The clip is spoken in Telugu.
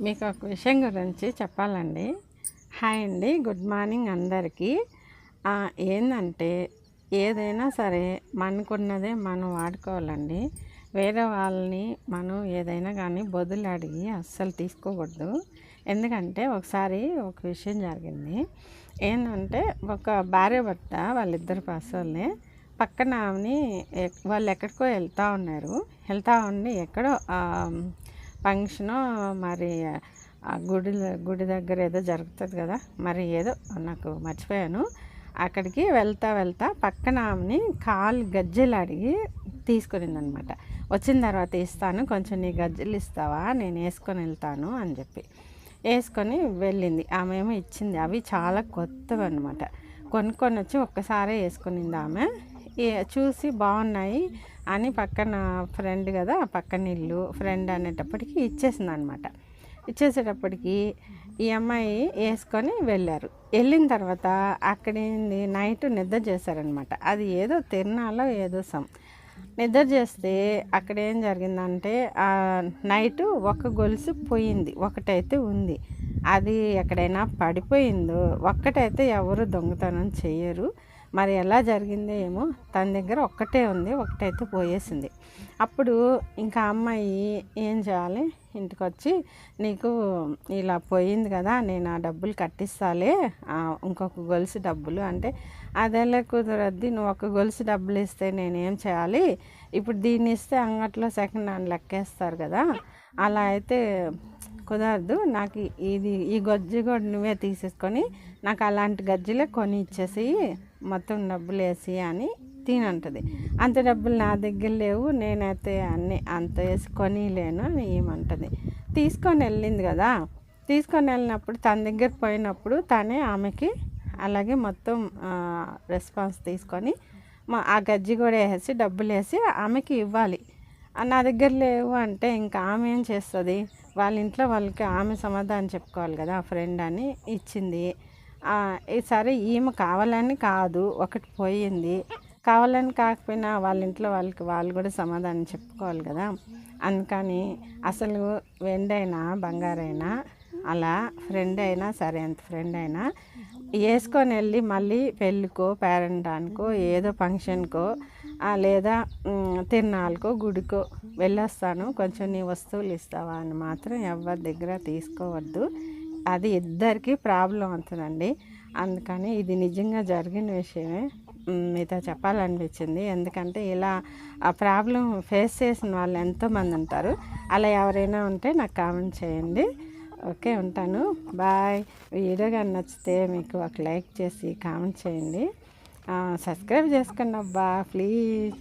మీకు ఒక విషయం గురించి చెప్పాలండి. హాయ్ అండి. గుడ్ మార్నింగ్ అందరికీ. ఏంటంటే ఏదైనా సరే మనకున్నదే మనం వాడుకోవాలండి. వేరే వాళ్ళని మనం ఏదైనా కానీ బదులు అడిగి అస్సలు తీసుకోకూడదు. ఎందుకంటే ఒకసారి ఒక విషయం జరిగింది. ఏంటంటే ఒక భార్య భర్త వాళ్ళిద్దరు పసోళ్ళే పక్కన ఆమెని ఎక్- వాళ్ళు ఎక్కడికో వెళ్తూ ఉన్నారు. వెళ్తూ ఉండి ఎక్కడో ఫంక్షను మరి ఆ గుడి గుడి దగ్గర ఏదో జరుగుతుంది కదా మరి ఏదో నాకు మర్చిపోయాను. అక్కడికి వెళ్తా వెళ్తా పక్కన ఆమెని కాలు గజ్జెలు అడిగి తీసుకునిందనమాట. వచ్చిన తర్వాత ఇస్తాను కొంచెం నీ గజ్జెలు ఇస్తావా నేను వేసుకొని వెళ్తాను అని చెప్పి. వేసుకొని వెళ్ళింది. ఆమె ఏమో ఇచ్చింది. అవి చాలా కొత్తవి అనమాట కొనుక్కొని వచ్చి ఒక్కసారే వేసుకునింది ఆమె. చూసి బాగున్నాయి. అని పక్కన ఫ్రెండ్ కదా పక్కన ఇల్లు ఫ్రెండ్ అనేటప్పటికి ఇచ్చేసింది అనమాట ఇచ్చేసేటప్పటికి ఈ అమ్మాయి వేసుకొని వెళ్ళారు. వెళ్ళిన తర్వాత అక్కడేంది నైట్ నిద్ర చేశారనమాట. అది ఏదో తిరణాలో ఏదో సం నిద్ర చేస్తే అక్కడ ఏం జరిగిందంటే నైట్ ఒక గొలుసు పోయింది ఒకటైతే ఉంది. అది ఎక్కడైనా పడిపోయిందో ఒక్కటైతే ఎవరు దొంగతనం చేయరు. మరి ఎలా జరిగిందో ఏమో తన దగ్గర ఒక్కటే ఉంది ఒకటైతే పోయేసింది. అప్పుడు ఇంకా అమ్మాయి ఏం చేయాలి? ఇంటికి వచ్చి నీకు ఇలా పోయింది కదా నేను ఆ డబ్బులు కట్టిస్తాలే ఇంకొక గొలుసు డబ్బులు అంటే అదేలే కుదరద్ది? నువ్వు ఒక గొలుసు డబ్బులు ఇస్తే నేనేం చేయాలి? ఇప్పుడు దీన్ని ఇస్తే అంగట్లో సెకండ్ హ్యాండ్ లెక్కేస్తారు కదా అలా అయితే కుదరదు. నాకు ఇది ఈ గజ్జి కూడా నువ్వే తీసేసుకొని నాకు అలాంటి గజ్జిలే కొని ఇచ్చేసి మొత్తం డబ్బులు వేసి అని తినంటది. అంత డబ్బులు నా దగ్గర లేవు. నేనైతే అన్ని అంత వేసి కొనిలేను అని ఏమంటది. తీసుకొని వెళ్ళింది కదా. తీసుకొని వెళ్ళినప్పుడు తన దగ్గర పోయినప్పుడు తనే ఆమెకి అలాగే మొత్తం రెస్పాన్స్ తీసుకొని మా ఆ గజ్జి కూడా వేసి డబ్బులు వేసి ఆమెకి ఇవ్వాలి. నా దగ్గర లేవు అంటే ఇంకా ఆమె ఏం చేస్తుంది? వాళ్ళ ఇంట్లో వాళ్ళకి ఆమె సమాధానం చెప్పుకోవాలి కదా ఆ ఫ్రెండ్ అని ఇచ్చింది. సరే ఈమె కావాలని కాదు ఒకటి పోయింది. కావాలని కాకపోయినా వాళ్ళ ఇంట్లో వాళ్ళకి వాళ్ళు కూడా సమాధానం చెప్పుకోవాలి కదా. అందుకని అసలు వెండైనా బంగారైనా అలా ఫ్రెండ్ అయినా సరే అంత ఫ్రెండ్ అయినా వేసుకొని వెళ్ళి మళ్ళీ పెళ్ళికో పేరెంటానికో ఏదో ఫంక్షన్కో లేదా మ్, తిరునాళ్ళకో గుడికో వెళ్ళొస్తాను. కొంచెం నీ వస్తువులు ఇస్తావా అని మాత్రం ఎవరి దగ్గర తీసుకోవద్దు. అది ఇద్దరికి ప్రాబ్లం అవుతుందండి. అందుకని ఇది నిజంగా జరిగిన విషయమే. మీతో చెప్పాలనిపించింది. ఎందుకంటే ఇలా ఆ ప్రాబ్లం ఫేస్ చేసిన వాళ్ళు ఎంతోమంది ఉంటారు. అలా ఎవరైనా ఉంటే నాకు కామెంట్ చేయండి. ఓకే ఉంటాను. బాయ్. వీడియో కానీ నచ్చితే మీకు ఒక లైక్ చేసి కామెంట్ చేయండి. సబ్స్క్రైబ్ చేసుకోండి అబ్బా ప్లీజ్.